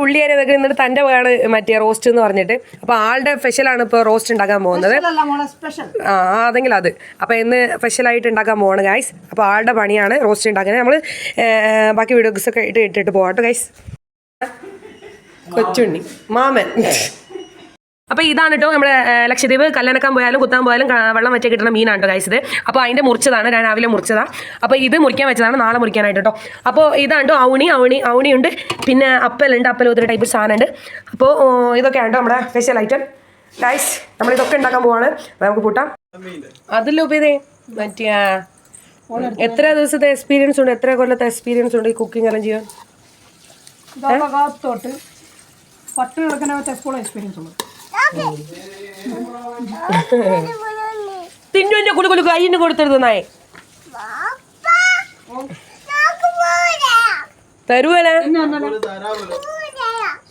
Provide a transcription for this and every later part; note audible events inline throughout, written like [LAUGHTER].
ഉള്ളിയേരി ഇതൊക്കെ നിന്നിട്ട് തന്റെ വേണ് മറ്റേ റോസ്റ്റ് എന്ന് പറഞ്ഞിട്ട്. അപ്പൊ ആളുടെ സ്പെഷ്യലാണ് ഇപ്പോൾ റോസ്റ്റ് ഉണ്ടാക്കാൻ പോകുന്നത്. ആ അതെങ്കിൽ അത്. അപ്പൊ ഇന്ന് സ്പെഷ്യലായിട്ട് ഉണ്ടാക്കാൻ പോവാണ് ഗൈസ് അപ്പോൾ ആളുടെ പണിയാണ് റോസ്റ്റ് ഉണ്ടാക്കുന്നത്. നമ്മൾ ബാക്കി വീഡിയോസ് ഒക്കെ ഇട്ട് ഇട്ടിട്ട് പോവാട്ടോ ഗൈസ് കൊച്ചുണ്ണി. മാമൻ. അപ്പോൾ ഇതാണ് കേട്ടോ നമ്മുടെ ലക്ഷദ്വീപ്. കല്ലനക്കാൻ പോയാലും കുത്താൻ പോയാലും വെള്ളം വെച്ച് കിട്ടുന്ന മീനാണ് കേട്ടോ കഴിച്ചത് അപ്പോൾ അതിന്റെ മുറിച്ചതാണ് ഞാൻ രാവിലെ മുറിച്ചതാണ് അപ്പോൾ ഇത് മുറിക്കാൻ വെച്ചതാണ് നാളെ മുറിക്കാനായിട്ട് കേട്ടോ അപ്പോൾ ഇതാണ് കേട്ടോ ഔണി ഔണി ഔണിയുണ്ട്. പിന്നെ അപ്പലുണ്ട് അപ്പൽ ഒത്തിരി ടൈപ്പ് സാധനമുണ്ട്. അപ്പോൾ ഇതൊക്കെയാണ് കേട്ടോ നമ്മുടെ സ്പെഷ്യൽ ഐറ്റം ഗൈസ് നമ്മൾ ഇതൊക്കെ ഉണ്ടാക്കാൻ പോവാണ്. നമുക്ക് കൂട്ടാം. അതല്ലോ ഉപയോഗേ മറ്റേ എത്ര ദിവസത്തെ എക്സ്പീരിയൻസ് ഉണ്ട്? എത്ര കൊല്ലത്തെ എക്സ്പീരിയൻസ് ഉണ്ട് ഈ കുക്കിംഗ് എല്ലാം ചെയ്യാൻ? തൊട്ട് പട്ടിണി കിടക്കുന്ന എക്സ്പീരിയൻസ് ഉള്ളു തിന്നുവിന്റെ കുടു കുടു കയ്യിന് കൊടുത്തരുത് നായ. തരുവല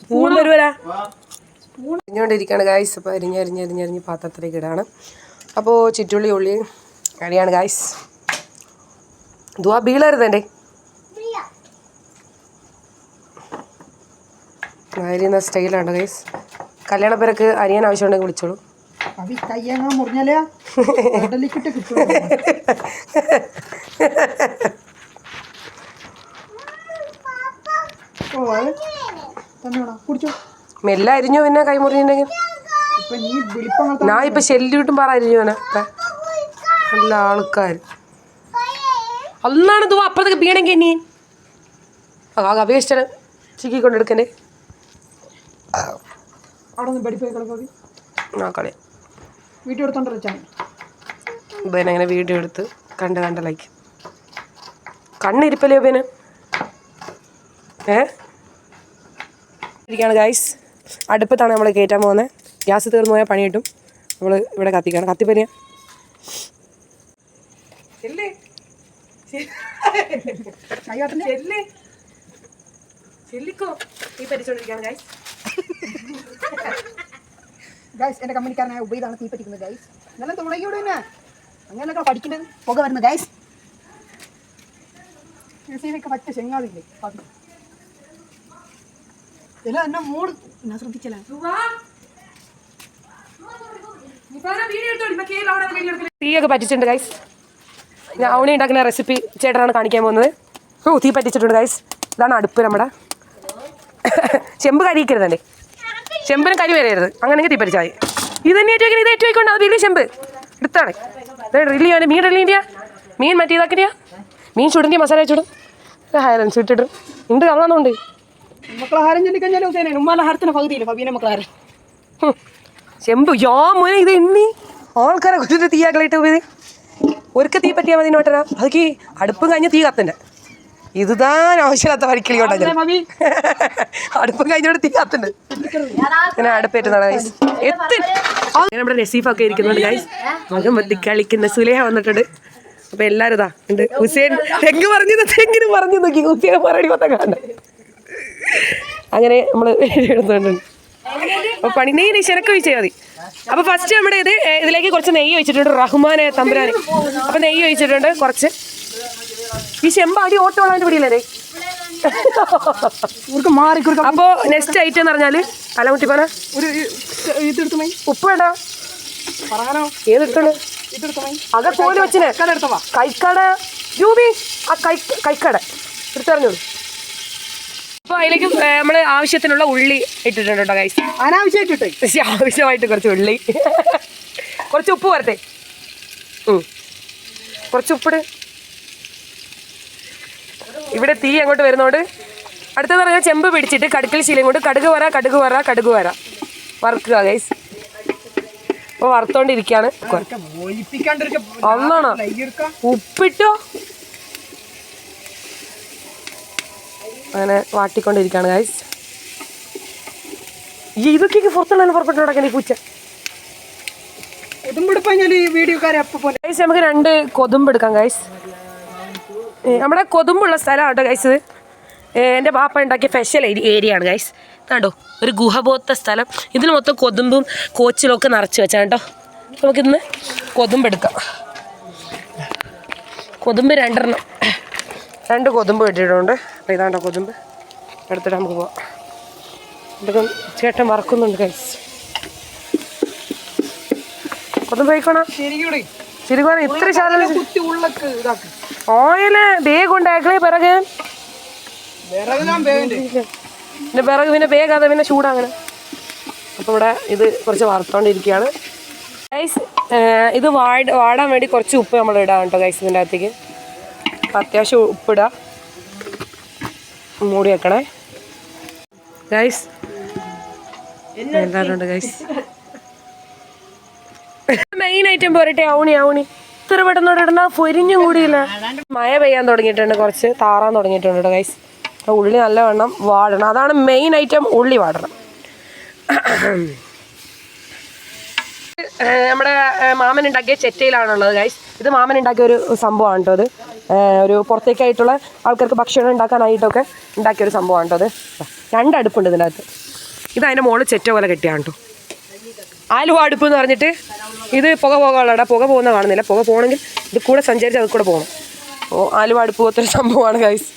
സ്പൂൺ തരുവല അരിഞ്ഞുകൊണ്ടിരിക്കുകയാണ് ഗായ്സ് അപ്പോൾ അരിഞ്ഞ് അരിഞ്ഞ് അരിഞ്ഞ് അരിഞ്ഞ് പാത്രത്തിലേക്ക് ഇടാണ്. അപ്പോ ചുറ്റുള്ളി ഉള്ളി അടിയാണ് ഗായ്സ് ദുവാ ബീളരുത് എന്റെ അരിയുന്ന സ്റ്റൈലാണ് ഗൈസ് കല്യാണപ്പേരക്ക് അറിയാൻ ആവശ്യമുണ്ടെങ്കിൽ വിളിച്ചോളൂ. അവി കയ്യങ്ങ മുറിഞ്ഞാലേ ഇഡലിക്കിട്ട് കിട്ടും. മെല്ലെ അരിഞ്ഞു പിന്നെ കൈമുറിഞ്ഞിട്ടുണ്ടെങ്കിൽ ഞാൻ ഇപ്പൊ ശല്യൂട്ടും പറ അരിഞ്ഞോനെ നല്ല ആൾക്കാർ അന്നാണ് ഇത് അപ്പുറത്തേക്ക് പീണെങ്കിൽ നീ ആ അപേക്ഷിച്ചാണ് ചിക്കി കൊണ്ടെടുക്കണ്ടേ അവിടെ നിന്ന് പഠിപ്പോയി കിടക്കോടി ആ കളി. വീട്ടിൽ എടുത്തോണ്ട് വെച്ചാൽ പിന്നെ അങ്ങനെ വീഡിയോ എടുത്ത് കണ്ട് കണ്ട് ലൈക്ക് കണ്ണിരിപ്പല്ലേ പിന്നെ ഏ? ഇരിക്കുകയാണ് ഗൈസ് അടുപ്പത്താണ് നമ്മൾ കയറ്റാൻ പോകുന്നത് ഗ്യാസ് തീർന്നു പോയാൽ പണി കിട്ടും. നമ്മൾ ഇവിടെ കത്തിക്കാണ്. കത്തിപ്പനിയ? ചെല്ലേ. ചെല്ലിക്കോ? ഈ പരിച്ചോണ്ടിരിക്കുകയാണ് ഗൈസ് ഗൈസ് എന്റെ കമ്പനിക്കാരനായ ഉബൈദാണ് തീ പറ്റിക്കുന്നത് ഗൈസ് നല്ല തുടങ്ങിയോട് തന്നെ. അങ്ങനെയൊക്കെ പഠിക്കുന്നത് പുക വരുന്നു ഗൈസ് ഒക്കെ പറ്റ ചെങ്ങാതില്ലേ എല്ലാം എന്നെ മൂട് ഞാൻ ശ്രദ്ധിച്ചല്ലേ? തീയൊക്കെ പറ്റിച്ചിട്ടുണ്ട് ഗൈസ് ഞാൻ ഔണി ഉണ്ടാക്കുന്ന റെസിപ്പി ചേട്ടനാണ് കാണിക്കാൻ പോകുന്നത്. ഓ തീ പറ്റിച്ചിട്ടുണ്ട് ഗൈസ് ഇതാണ് അടുപ്പ് നമ്മുടെ. ചെമ്പ് കരിക്കരുതല്ലേ ചെമ്പിനും കരി വരരുത്. അങ്ങനെയെങ്കിൽ തീ പറ്റിച്ചാൽ മതി. ഇത് തന്നെ ഏറ്റവും ഇത് ഏറ്റവും ആയിക്കൊണ്ട് അത് വലിയ ചെമ്പ്. എടുത്താണ്. റിലി അവന്റെ മീൻ റില്ലിന്റെ മീൻ മറ്റേ ഇതാക്കിയ മീൻ ചുടുങ്ങിയ മസാല വെച്ചിടും ഹയലൻസ് ഇട്ടിട്ട് ഉണ്ട് കള്ളന്നുണ്ട് മക്കളാഹാരം ചൊല്ലിക്കഴിഞ്ഞാലും ഉത്തേനെ ഉമ്മാലാഹാരത്തിന് പകുതിയില്ല? ഫബീനെ മക്കളാഹാരം ഹും. ചെമ്പ് യോ മോനെ ഇത് എണ്ണി ആൾക്കാരെ കുറിച്ചിട്ട് തീയാക്കളിട്ട് പോയത്. ഒരുക്ക തീ പറ്റിയാൽ മതി നോട്ടനാ അതൊക്കെ അടുപ്പ് കഴിഞ്ഞ തീ കത്തണ്ട. ഇതുതാൻ ആവശ്യമില്ലാത്ത വരിക്കളി കൊണ്ടാ ഞാൻ. [LAUGHS] അടുപ്പും കഴിഞ്ഞോട് തീരാത്തുണ്ട് ഞാൻ അടുപ്പേറ്റുന്നതാണ് ഗൈസ് എത്തി. നമ്മുടെ നസീഫൊക്കെ ഇരിക്കുന്നുണ്ട് ഗൈസ് മകം വെത്തി കളിക്കുന്ന സുലേഹ വന്നിട്ടുണ്ട്. അപ്പൊ എല്ലാരും ഇതാ ഉണ്ട്. ഹുസൈൻ തെങ്ങ് പറഞ്ഞു തെങ്ങിന് പറഞ്ഞു നോക്കി. ഹുസൈൻ പറയണി കൊത്ത കാണണ്ട അങ്ങനെ നമ്മൾ എടുത്തോണ്ടുണ്ട് അപ്പൊ പണി നെയ്യ് നെയ്യ് ശനക്ക ഒഴിച്ചാൽ മതി. അപ്പൊ ഫസ്റ്റ് നമ്മുടെ ഇത് ഇതിലേക്ക് കുറച്ച് നെയ്യ് ഒഴിച്ചിട്ടുണ്ട് റഹ്മാനെ തമ്പുരാനെ. അപ്പൊ നെയ്യ് ഒഴിച്ചിട്ടുണ്ട് കുറച്ച്. ഈ ചെമ്പാടി ഓട്ടോളാന്റെ പിടിയില്ലേ ഇവർക്ക് മാറി അപ്പോ നെക്സ്റ്റ് ഐറ്റം എന്ന് പറഞ്ഞാൽ തലമുട്ടിപ്പണ ഒരു ഉപ്പ് വേണ്ട. ഏതെടുത്തോളൂ അക കോൽ വെച്ചിനെ. കൈക്കട രൂപി ആ കൈ കൈക്കട. എടുത്തറിഞ്ഞോളൂ അപ്പൊ അതിലേക്ക് നമ്മൾ ആവശ്യത്തിനുള്ള ഉള്ളി ഇട്ടിട്ടുണ്ട് കേട്ടോ ഗൈസ് അനാവശ്യമായിട്ട് ആവശ്യമായിട്ട് കുറച്ച് ഉള്ളി. കുറച്ച് ഉപ്പ് വരട്ടെ. ഉം. കുറച്ച് ഉപ്പിട്. ഇവിടെ തീ അങ്ങോട്ട് വരുന്നോണ്ട് അടുത്തത് പറഞ്ഞാൽ ചെമ്പ് പിടിച്ചിട്ട് കടുക്കൽ ശീലം കൊണ്ട് കടുക് വര കടുക് വര കടുക് വര. വറുക്കുക ഗൈസ് അപ്പോൾ വറുത്തോണ്ടിരിക്കുകയാണ് ഒലിപ്പിക്കാണ്ടിരിക്ക ഒന്നാണോ ഉപ്പിട്ടോ? അങ്ങനെ വാട്ടിക്കൊണ്ടിരിക്കുകയാണ് ഗൈസ് ഇതൊക്കെ പുറത്തുള്ള പുറപ്പെട്ടു നടക്കാൻ ഈ പൂച്ച. ഉടുമ്പെടുപ്പഞ്ഞാൽ ഈ വീഡിയോക്കാരെ അപ്പൊ പോലെ ഗൈസ് നമുക്ക് രണ്ട് കൊതുമ്പെടുക്കാം ഗൈസ് നമ്മുടെ കൊതുമ്പുള്ള സ്ഥലമാണ് കേട്ടോ ഗൈസ് ഇത് എന്റെ പാപ്പ ഉണ്ടാക്കിയ സ്പെഷ്യൽ ഏരിയ ആണ് ഗൈസ് കണ്ടോ? ഒരു ഗുഹ പോലത്തെ സ്ഥലം. ഇതിൽ മൊത്തം കൊതുമ്പും കോച്ചിലും ഒക്കെ നിറച്ച് വെച്ചാൽ കേട്ടോ നമുക്കിന്ന് കൊതുമ്പ് എടുക്കാം. കൊതുമ്പ് രണ്ടെണ്ണം. രണ്ട് കൊതുമ്പ് ഇട്ടിട്ടുണ്ട് അപ്പോൾ ഇതാണ്ടോ കൊതുമ്പ്? എടുത്തിട്ട് നമുക്ക് പോവാം. ഇതൊക്കെ ചേട്ടൻ വറക്കുന്നുണ്ട് ഗൈസ് കൊതുമ്പ് കഴിക്കണം? ശരിക്കും ഇത്ര ശാലം ഇതാക്ക്. ഓയിൽ ബേഗ് കൊണ്ടാക്കളേ പിറക്. പിന്നെ പിറക് പിന്നെ വേഗാതെ പിന്നെ ചൂടാങ്ങനെ അപ്പോൾ ഇവിടെ ഇത് കുറച്ച് വറുത്തോണ്ടിരിക്കുകയാണ് ഗൈസ് ഇത് വാട വാടാൻ വേണ്ടി കുറച്ച് ഉപ്പ് നമ്മൾ ഇടാം കേട്ടോ ഗൈസ് ഇതിന്റെ അകത്തേക്ക്. അപ്പം അത്യാവശ്യം ഉപ്പിടുക മൂടി വെക്കണേ. ഗൈസ് എന്താണ്ട് ഗൈസ് മെയിൻ ഐറ്റം പോരട്ടെ ഔണി ഔണി. ഇത്ര പെട്ടെന്ന് ഇടണ്ട പൊരിഞ്ഞും കൂടിയില്ല. മഴ പെയ്യാൻ തുടങ്ങിയിട്ടുണ്ട് കുറച്ച് താറാൻ തുടങ്ങിയിട്ടുണ്ട് ഗൈസ് അപ്പോൾ ഉള്ളി നല്ലവണ്ണം വാടണം. അതാണ് മെയിൻ ഐറ്റം ഉള്ളി വാടണം. നമ്മുടെ മാമൻ ഉണ്ടാക്കിയ ചെറ്റയിലാണുള്ളത് ഗൈസ് ഇത് മാമൻ ഉണ്ടാക്കിയ ഒരു സംഭവമാണ് കേട്ടോ അത് ഒരു പുറത്തേക്കായിട്ടുള്ള ആൾക്കാർക്ക് ഭക്ഷണം ഉണ്ടാക്കാനായിട്ടൊക്കെ ഉണ്ടാക്കിയ ഒരു സംഭവമാണ് കേട്ടോ അത് രണ്ടടുപ്പുണ്ട് ഇതിനകത്ത്. ഇത് അതിന്റെ മുകളിൽ ചെറ്റ പോലെ കെട്ടിയാണ് കേട്ടോ. ആലുവ അടുപ്പ് എന്ന് പറഞ്ഞിട്ട് ഇത് പുക പോകാനുള്ളടാ പുക പോകുന്ന കാണുന്നില്ല. പുക പോകണമെങ്കിൽ ഇത് കൂടെ സഞ്ചരിച്ച് അത് കൂടെ പോകണം. അപ്പോൾ ആലുവ അടുപ്പ് പോകത്തൊരു സംഭവമാണ് ഗൈസ്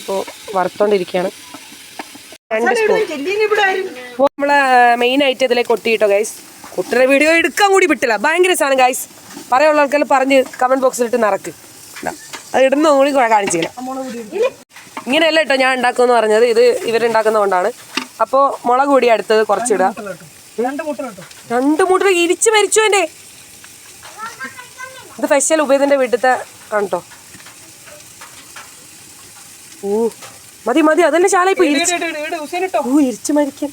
അപ്പോൾ വറുത്തോണ്ടിരിക്കുകയാണ്. രണ്ട് സ്പൂൺ നമ്മളെ മെയിൻ ആയിട്ട് ഇതിലേക്ക് കൊട്ടിയിട്ടോ ഗൈസ് കുട്ടിയുടെ വീഡിയോ എടുക്കാൻ കൂടി വിട്ടില്ല ഭയങ്കര സാധനം ഗൈസ് പറയാനുള്ള ആൾക്കാർ പറഞ്ഞ് കമന്റ് ബോക്സിലിട്ട് നിറക്ക്. അത് ഇടുന്ന കൂടി കാണിച്ചില്ല. ഇങ്ങനെയല്ല കേട്ടോ ഞാൻ ഉണ്ടാക്കുമെന്ന് പറഞ്ഞത്. ഇത് ഇവരുണ്ടാക്കുന്നതുകൊണ്ടാണ്. അപ്പോൾ മുളക് പൊടി അടുത്തത് കുറച്ചിടുക. രണ്ട് മുട്ട കേട്ടോ. രണ്ട് മുട്ട ഇരിച്ച് മരിച്ചു എന്റെ ഇത് സ്പെഷ്യൽ ഉപേദിന്റെ വീട്ടിലത്തെ കണ്ടോ? കേട്ടോ ഓ മതി മതി അതല്ലേ ശാല ഇപ്പൊ ഓ ഇരിച്ച് മരിക്കാൻ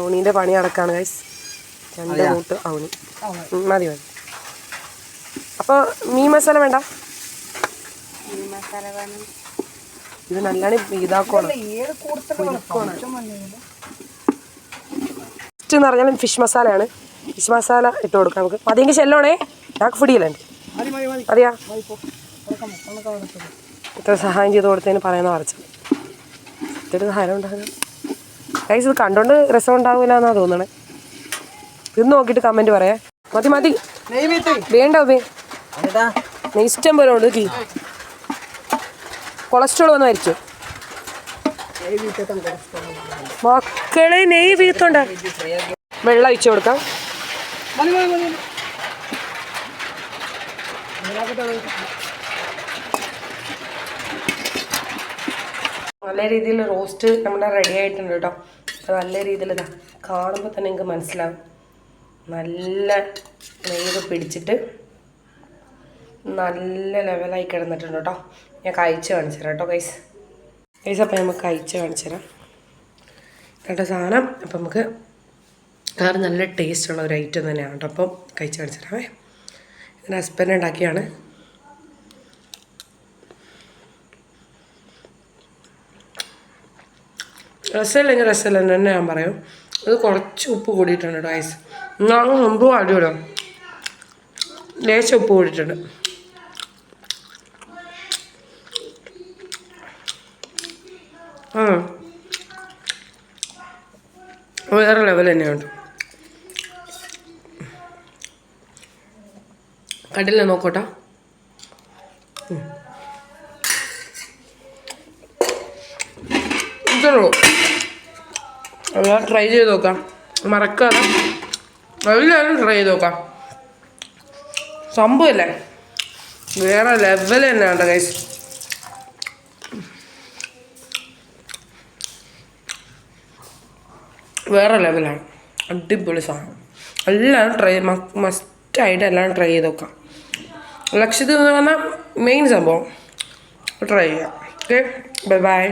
ഔണീന്റെ പണി നടക്കാണ് ഗൈസ് രണ്ട് മൂട്ട് ഔണി മതി. മതി അപ്പോൾ മീൻ മസാല വേണ്ട? ഇത് നല്ലോണം ഇതാക്കണം ഫസ്റ്റ് എന്ന് പറഞ്ഞാലും ഫിഷ് മസാലയാണ് ഫിഷ് മസാല ഇട്ട് കൊടുക്കാം നമുക്ക്. മതിയെങ്കിൽ ചെല്ലോണേ. ഞങ്ങൾക്ക് ഫുഡിയിലുണ്ട് അറിയാ ഇത്ര സഹായം ചെയ്ത് കൊടുത്തതിന് പറയുന്ന പറച്ചത് ഇത്തിരി സഹായം ഉണ്ടാകുന്നത് ഗൈസ് ഇത് കണ്ടോണ്ട് രസം ഉണ്ടാവില്ല എന്നാ തോന്നണേ. ഇത് നോക്കിയിട്ട് കമന്റ് പറയാം. മതി മതി. വേണ്ട ഉപേ ഇഷ്ടം പോലെ ഉണ്ട് കൊളസ്ട്രോൾ വന്ന് മരിച്ചു. മക്കളെ നെയ് വീത്തുണ്ട് വെള്ളം ഒഴിച്ചു കൊടുക്കാം. നല്ല രീതിയിൽ റോസ്റ്റ് നമ്മുടെ റെഡി ആയിട്ടുണ്ട് കേട്ടോ നല്ല രീതിയിൽ ഇതാ കാണുമ്പോൾ തന്നെ നിങ്ങൾക്ക് മനസ്സിലാവും. നല്ല നെയ്ത് പിടിച്ചിട്ട് നല്ല ലെവലായി കിടന്നിട്ടുണ്ട് കേട്ടോ ഞാൻ കഴിച്ച് കാണിച്ചു കേട്ടോ കൈസ് കൈസ് അപ്പം നമുക്ക് കഴിച്ച് കാണിച്ചു തരാം. കേട്ടോ സാധനം. അപ്പം നമുക്ക് വേറെ നല്ല ടേസ്റ്റ് ഉള്ള ഒരു ഐറ്റം തന്നെയാണ് കേട്ടോ. അപ്പം കഴിച്ച് കാണിച്ചു തരാമേ. എന്റെ ഹസ്ബൻഡ് ഉണ്ടാക്കിയാണ്. രസമില്ലെങ്കിൽ രസമില്ല? തന്നെ ഞാൻ പറയും. അത് കുറച്ച് ഉപ്പ് കൂടിയിട്ടുണ്ട് കേട്ടോ ഐസ് എന്നാൽ സംഭവം അടിപൊളിയാണ് ലേശം ഉപ്പ് കൂടിയിട്ടുണ്ട്. വേറെ ലെവൽ തന്നെയാണ് കടലിൽ നോക്കോട്ടോ. ട്രൈ ചെയ്ത് നോക്കാം. മറക്കാതെ. എല്ലാവരും ട്രൈ ചെയ്ത് നോക്കാം. സംഭവമല്ലേ വേറെ ലെവൽ തന്നെ ഉണ്ട് ഗൈസ് വേറെ ലെവലാണ് അടിപൊളി സാധനം. എല്ലാവരും ട്രൈ മസ്റ്റായിട്ട് എല്ലാവരും ട്രൈ ചെയ്ത് നോക്കാം. ലക്ഷദ്വീപ് എന്ന് പറഞ്ഞാൽ മെയിൻ സംഭവം. ട്രൈ ചെയ്യാം. Okay bye bye